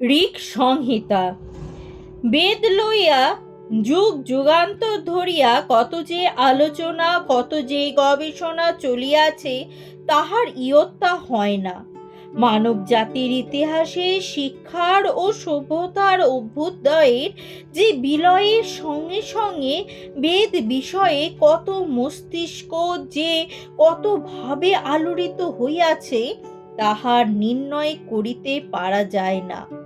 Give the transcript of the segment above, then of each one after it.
ঋক সংহিতা বেদ লইয়া যুগ যুগান্তর ধরিয়া কত যে আলোচনা, কত যে গবেষণা চলিয়াছে, তাহার ইয়ত্তা হয় না। মানব জাতির ইতিহাসে শিক্ষার ও সভ্যতার অভ্যুদয়ের যে বিলয়ের সঙ্গে সঙ্গে বেদ বিষয়ে কত মস্তিষ্ক যে কতভাবে আলোড়িত হইয়াছে, তাহার নির্ণয় করিতে পারা যায় না।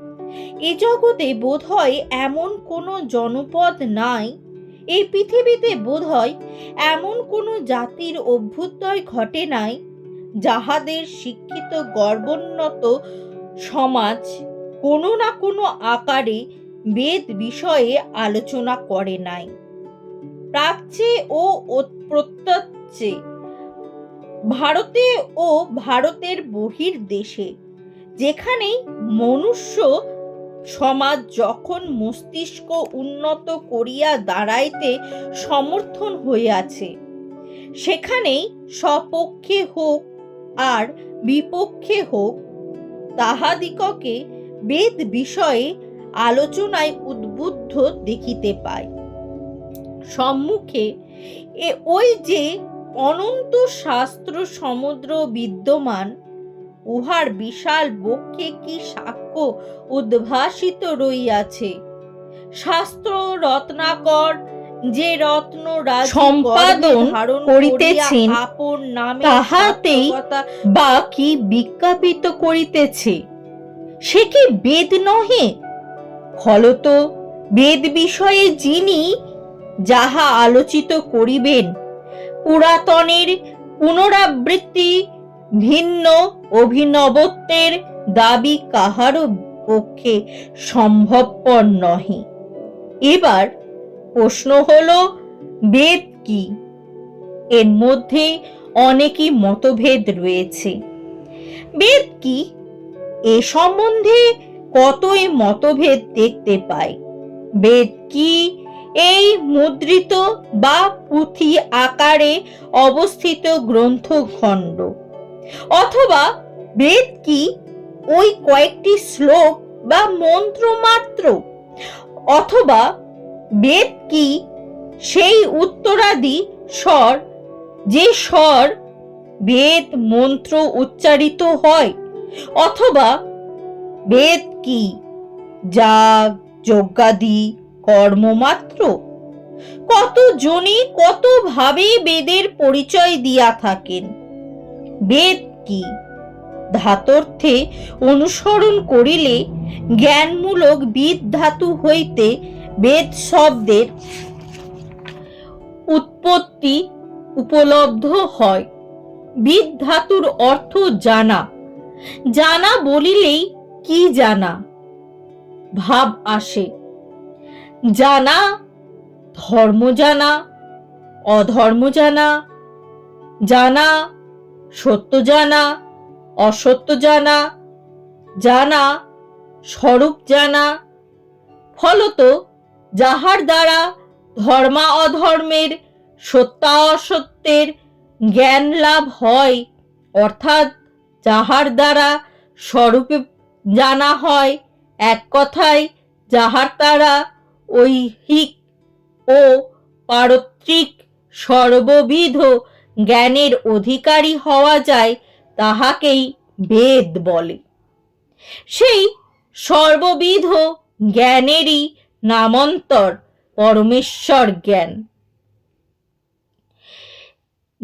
এ জগতে বোধহয় এমন কোনো জনপদ নাই। এই পৃথিবীতে বোধহয় এমন কোনো জাতির অভ্যুদয় ঘটে নাই, যাহাদের শিক্ষিত গর্বোন্নত সমাজ কোনো না কোনো আকারে বেদ বিষয়ে আলোচনা করে নাই। প্রাচ্যে ও ও- প্রত্যচ্যে, ভারতে ও ভারতের বহির দেশে যেখানেই মনুষ্য সমাজ যখন মস্তিষ্ক উন্নত করিয়া দাঁড়াইতে সমর্থন হইয়াছে, সেখানেই সপক্ষে হোক আর বিপক্ষে হোক, তাহাদিগকে বেদ বিষয়ে আলোচনায় উদ্বুদ্ধ দেখিতে পাই সম্মুখে এ ওই যে অনন্ত শাস্ত্র সমুদ্র বিদ্যমান, উহার বিশাল বক্ষে কি সাক্ষ্য উদ্ভাসিত রইয়াছে। শাস্ত্র রত্নাকর যে রত্ন সম্পাদন করিতেছেন, আপন নামে তাহাতেই সার্থকতা বা কি বিজ্ঞাপিত করিতেছে? সে কি বেদ নহে? ফলত বেদ বিষয়ে যিনি যাহা আলোচিত করিবেন পুরাতনের পুনরাবৃত্তি ভিন্ন অভিনবত্বের দাবি কাহারও পক্ষে সম্ভবপর নহে। এবার প্রশ্ন হল, বেদ কি? এর মধ্যে অনেকই মতভেদ রয়েছে। বেদ কি? এ সম্বন্ধে কতই মতভেদ দেখতে পাই? বেদ কি? এই মুদ্রিত বা পুঁথি আকারে অবস্থিত গ্রন্থখণ্ড। অথবা বেদ কি? ওই কয়েকটি শ্লোক বা মন্ত্র মাত্র। অথবা বেদ কি? সেই উত্তরাদি স্বর, যে স্বর বেদ মন্ত্র উচ্চারিত হয়, অথবা বেদ কি? যাগ, যজ্ঞাদি কর্মমাত্র কত জনই কত ভাবে বেদের পরিচয় দিয়া থাকেন? বেদ কি? ধাতর্থে অনুসরণ করিলে জ্ঞানমূলক বিদ ধাতু হইতে বেদ শব্দের উৎপত্তি উপলব্ধ হয়। বিদ ধাতুর অর্থ জানা। জানা বলিলেই কি জানা? ভাব আসে। জানা ধর্ম জানা, অধর্ম জানা। জানা সত্য জানা অসত্য জানা জানা, স্বরূপ জানা। ফলত যাহার দ্বারা ধর্মা অধর্মের, সত্তা অসত্যের জ্ঞান লাভ হয়, অর্থাৎ যাহার দ্বারা স্বরূপে জানা হয়, এক কথায় যাহার দ্বারা ঐহিক ও পারত্রিক সর্ববিধ জ্ঞানের অধিকারী হওয়া যায় তাহাকেই বেদ বলে। সেই সর্ববিধ জ্ঞানেরই নামান্তর পরমেশ্বর জ্ঞান।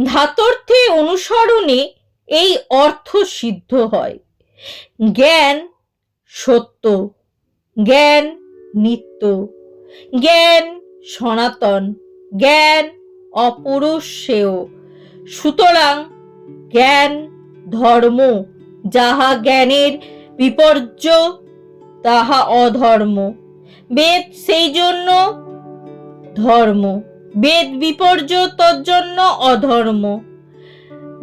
ধাতর্থে অনুসরণে এই অর্থ সিদ্ধ হয়। জ্ঞান সত্য, জ্ঞান নিত্য, জ্ঞান সনাতন, জ্ঞান অপরুষেয়। সুতরাং জ্ঞান ধর্ম। যাহা জ্ঞানের বিপর্য তাহা অধর্ম। বেদ সেই জন্য ধর্ম। বেদ বিপর্য তজ্জন্য অধর্ম।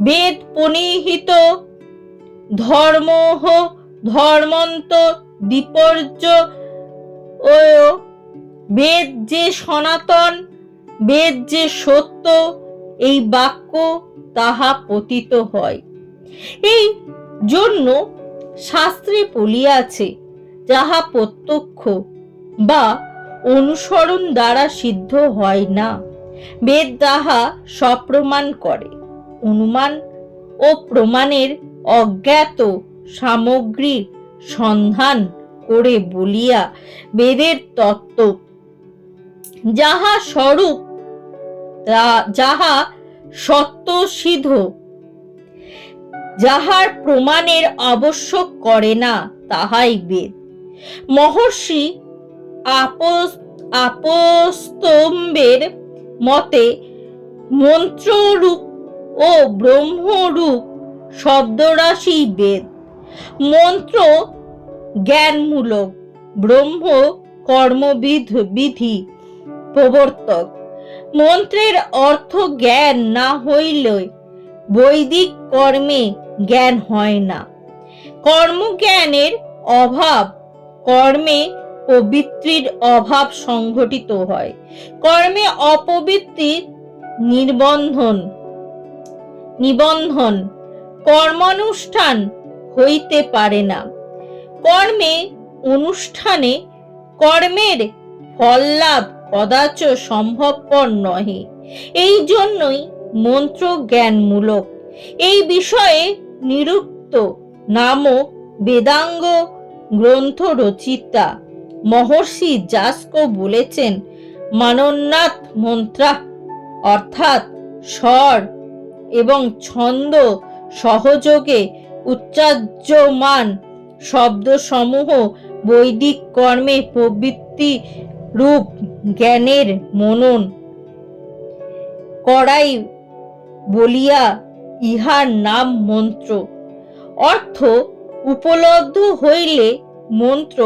বেদ পনিহিত ধর্ম ধর্মন্ত বিপর্য ও বেদ যে সনাতন, বেদ যে সত্য, এই বাক্য তাহা পতিত হয়। এই জন্য শাস্ত্রে বলিয়াছে, যাহা প্রত্যক্ষ বা অনুসরণ দ্বারা সিদ্ধ হয় না, বেদ তাহা সপ্রমাণ করে। অনুমান ও প্রমাণের অজ্ঞাত সামগ্রী সন্ধান করে বলিয়া বেদের তত্ত্ব, যাহা স্বরূপ যাহা সত্য সিদ্ধ যাহার প্রমাণের আবশ্যক করে না, তাহাই বেদ। মহর্ষি আপস আপস্তম্বের মতে মন্ত্ররূপ ও ব্রহ্মরূপ শব্দরাশি বেদ। মন্ত্র জ্ঞানমূলক, ব্রহ্ম কর্মবিধ বিধি প্রবর্তক। মন্ত্রের অর্থ জ্ঞান না হইলে বৈদিক কর্মে জ্ঞান হয় না। কর্মজ্ঞানের অভাব কর্মে পবিত্রির অভাব সংঘটিত হয়। কর্মে অপবিত্রির নির্বন্ধন, নিবন্ধন, কর্মানুষ্ঠান হইতে পারে না। কর্মে অনুষ্ঠানে কর্মের ফল লাভ কদাচ সম্ভবপর নহে। এই জন্যই মন্ত্র জ্ঞানমূলক এই বিষয়ে নিরুক্ত নামক বেদাঙ্গ গ্রন্থ রচিতা মহর্ষি যাস্ক বলেছেন মানন্নাথ মন্ত্রা, অর্থাৎ স্বর এবং ছন্দ সহযোগে উচ্চার্যমান শব্দসমূহ বৈদিক কর্মে প্রবৃত্তি রূপ জ্ঞানের মনন করাই বলিয়া ইহার নাম মন্ত্র। অর্থ, উপলব্ধ হইলে মন্ত্র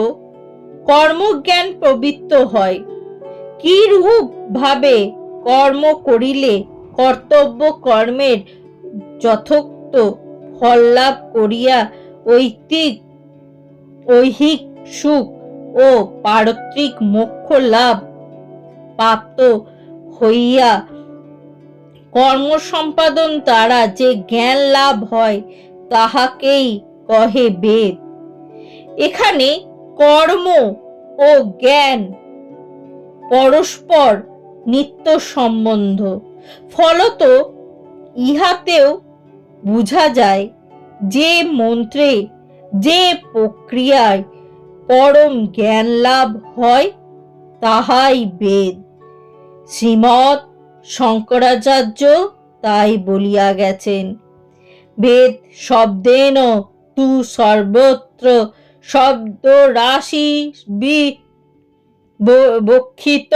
কর্মজ্ঞান প্রবৃত্ত হয়। কি রূপ ভাবে কর্ম করিলে কর্তব্য কর্মের যথোক্ত ফল লাভ করিয়া ঐতিক ঐহিক সুখ ও পারত্রিক মোক্ষ লাভ প্রাপ্ত হইয়া কর্ম সম্পাদন দ্বারা যে জ্ঞান লাভ হয়, তাহাকেই কহে বেদ। এখানে কর্ম ও জ্ঞান পরস্পর নিত্য সম্বন্ধ। ফলত ইহাতেও বুঝা যায়, যে মন্ত্রে, যে প্রক্রিয়ায় পরম জ্ঞান লাভ হয়, তাহাই বেদ। শ্রীমৎ শঙ্করাচার্য তাই বলিয়া গেছেন বেদ শব্দেন তু সর্বত্র শব্দ রাশি বি, বক্ষিত।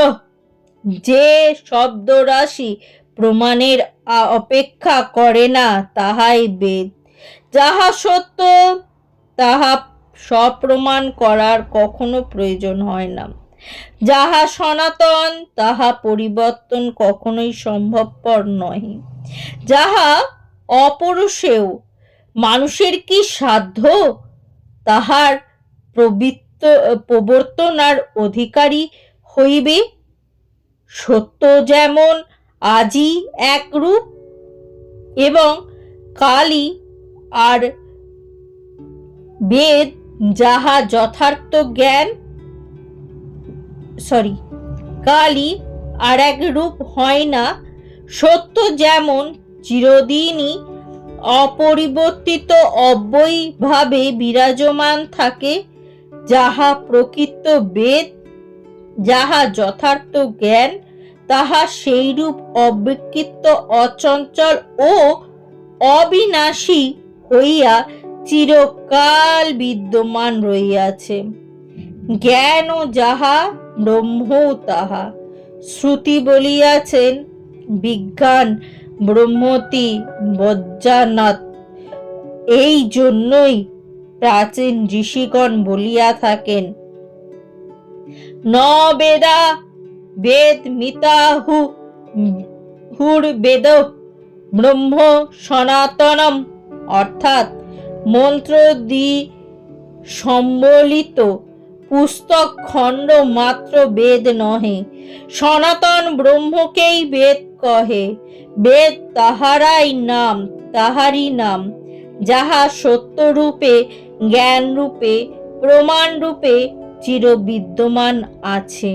যে শব্দ রাশি প্রমাণের অপেক্ষা করে না, তাহাই বেদ। যাহা সত্য, তাহা সপ্রমাণ করার কখনো প্রয়োজন হয় না। যাহা সনাতন, তাহা পরিবর্তন কখনোই সম্ভবপর নহে। যাহা অপরুষেও মানুষের কি সাধ্য? তাহার প্রবৃত্ত প্রবর্তনার অধিকারী হইবে? সত্য যেমন আজই একরূপ এবং কালই আর বেদ যাহা যথার্থ জ্ঞান সরি কালই আর এক রূপ হয় না। সত্য যেমন চিরদিনই অপরিবর্তিত অব্যয়ভাবে বিরাজমান থাকে, যাহা প্রকৃত বেদ, যাহা যথার্থ জ্ঞান, তাহা সেইরূপ অবিকৃত অচঞ্চল ও অবিনাশী হইয়া চিরকাল বিদ্যমান রহিয়াছে। জ্ঞান ও যাহা ব্রহ্মও তাহা শ্রুতি বলিয়াছেন, বিজ্ঞান ব্রহ্মতি বজ্জানাথ এই জন্যই প্রাচীন ঋষিগণ বলিয়া থাকেন, ন বেদা বেদ মিতাহু হুর বেদ ব্রহ্ম সনাতনম। অর্থাৎ মন্ত্র দি সম্বলিত পুস্তক খণ্ড মাত্র বেদ নহে, সনাতন ব্রহ্মকেই বেদ কহে। বেদ তাহারাই নাম, তাহারই নাম। যাহা সত্যরূপে, জ্ঞানরূপে, প্রমাণরূপে চিরবিদ্যমান আছে।